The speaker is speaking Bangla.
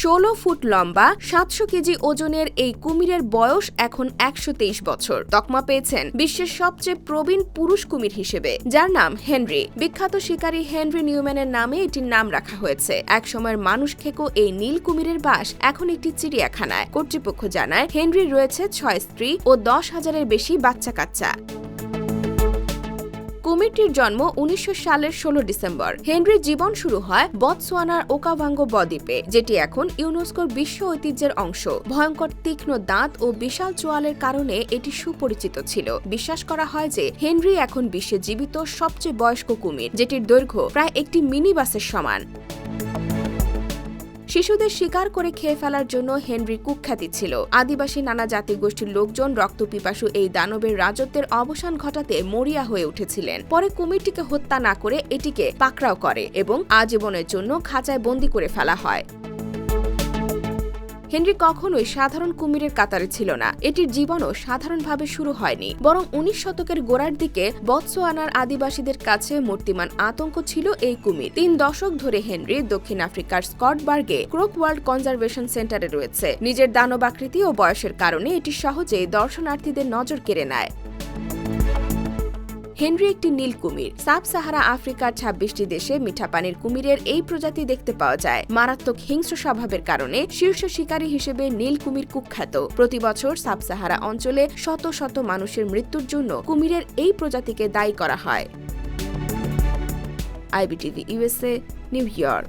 ষোলো ফুট লম্বা, সাতশো কেজি ওজনের এই কুমিরের বয়স এখন একশো তেইশ বছর। তকমা পেয়েছেন বিশ্বের সবচেয়ে প্রবীণ পুরুষ কুমির হিসেবে, যার নাম হেনরি। বিখ্যাত শিকারী হেনরি নিউম্যানের নামে এটির নাম রাখা হয়েছে। একসময়ের মানুষ খেকো এই নীল কুমিরের বাস এখন একটি চিড়িয়াখানায়। কর্তৃপক্ষ জানায়, হেনরি রয়েছে ছয় স্ত্রী ও দশ হাজারের বেশি বাচ্চা কাচ্চা কুমিরটির জন্ম উনিশশো সালের ষোলো ডিসেম্বর। হেনরির জীবন শুরু হয় বতসোয়ানার ওকাভাঙ্গো বদ্বীপে, যেটি এখন ইউনেস্কোর বিশ্ব ঐতিহ্যের অংশ। ভয়ঙ্কর তীক্ষ্ণ দাঁত ও বিশাল চোয়ালের কারণে এটি সুপরিচিত ছিল। বিশ্বাস করা হয় যে হেনরি এখন বিশ্বে জীবিত সবচেয়ে বয়স্ক কুমির, যেটির দৈর্ঘ্য প্রায় একটি মিনি বাসের সমান। শিশুদের শিকার করে খেয়ে ফেলার জন্য হেনরি কুখ্যাতি ছিল। আদিবাসী নানা জাতিগোষ্ঠীর লোকজন রক্তপিপাসু এই দানবের রাজত্বের অবসান ঘটাতে মরিয়া হয়ে উঠেছিলেন। পরে কুমিরটিকে হত্যা না করে এটিকে পাকড়াও করে এবং আজীবনের জন্য খাঁচায় বন্দি করে ফেলা হয়। হেনরি কখনোই সাধারণ কুমিরের কাতারে ছিল না। এটির জীবনও সাধারণভাবে শুরু হয়নি। বরং উনিশ শতকের গোড়ার দিকে বৎসোয়ানার আদিবাসীদের কাছে মূর্তিমান আতঙ্ক ছিল এই কুমির। তিন দশক ধরে হেনরি দক্ষিণ আফ্রিকার স্কটবার্গে ক্রোক ওয়ার্ল্ড কনজারভেশন সেন্টারে রয়েছে। নিজের দানবাকৃতি ও বয়সের কারণে এটি সহজেই দর্শনার্থীদের নজর কেড়ে নেয়। হেনরি একটি নীল কুমির। সাব সাহারা আফ্রিকার ছাব্বিশটি দেশে মিঠা পানির কুমিরের এই প্রজাতি দেখতে পাওয়া যায়। মারাত্মক হিংস্র স্বভাবের কারণে শীর্ষ শিকারী হিসেবে নীল কুমির কুখ্যাত। প্রতি বছর সাব সাহারা অঞ্চলে শত শত মানুষের মৃত্যুর জন্য কুমিরের এই প্রজাতিকে দায়ী করা হয়। IBTV USA New York.